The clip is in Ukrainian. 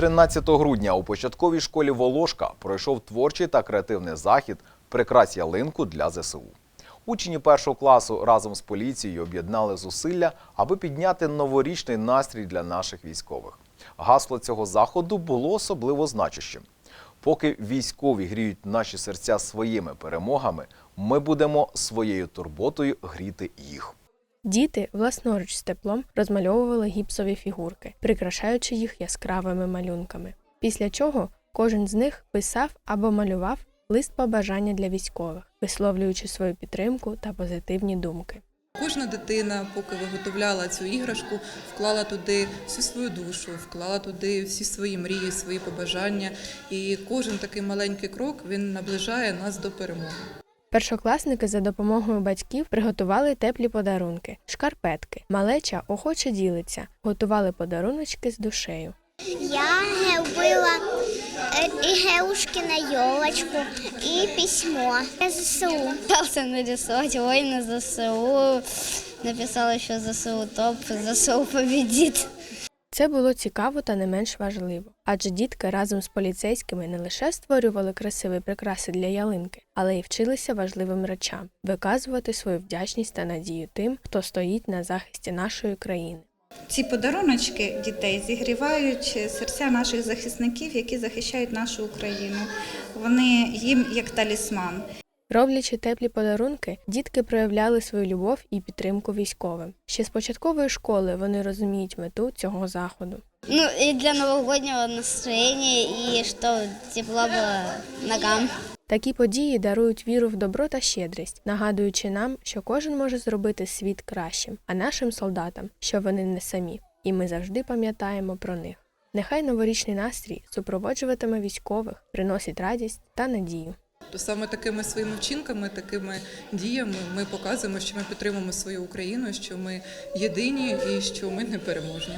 13 грудня у початковій школі Волошка пройшов творчий та креативний захід Прикрась ялинку для ЗСУ. Учні першого класу разом з поліцією об'єднали зусилля, аби підняти новорічний настрій для наших військових. Гасло цього заходу було особливо значущим. Поки військові гріють наші серця своїми перемогами, ми будемо своєю турботою гріти їх. Діти власноруч з теплом розмальовували гіпсові фігурки, прикрашаючи їх яскравими малюнками. Після чого кожен з них писав або малював лист побажання для військових, висловлюючи свою підтримку та позитивні думки. Кожна дитина, поки виготовляла цю іграшку, вклала туди всю свою душу, вклала туди всі свої мрії, свої побажання. І кожен такий маленький крок він наближає нас до перемоги. Першокласники за допомогою батьків приготували теплі подарунки, шкарпетки. Малеча охоче ділиться, готували подаруночки з душею. Я робила е, ігрушки на елочку і письмо. ЗСУ. Пытался нарисовать воина ЗСУ. Написала еще ЗСУ топ, ЗСУ победит. Це було цікаво та не менш важливо, адже дітки разом з поліцейськими не лише створювали красиві прикраси для ялинки, але й вчилися важливим речам виказувати свою вдячність та надію тим, хто стоїть на захисті нашої країни. Ці подаруночки дітей зігрівають серця наших захисників, які захищають нашу Україну. Вони їм як талісман. Роблячи теплі подарунки, дітки проявляли свою любов і підтримку військовим. Ще з початкової школи вони розуміють мету цього заходу. Ну и для новогоднего настроения, и что тепло было ногам. Такі події дарують віру в добро та щедрість, нагадуючи нам, що кожен може зробити світ кращим, а нашим солдатам, що вони не самі, і ми завжди пам'ятаємо про них. Нехай новорічний настрій супроводжуватиме військових, приносить радість та надію. То саме такими своїми вчинками, такими діями ми показуємо, що ми підтримуємо свою Україну, що ми єдині і що ми непереможні.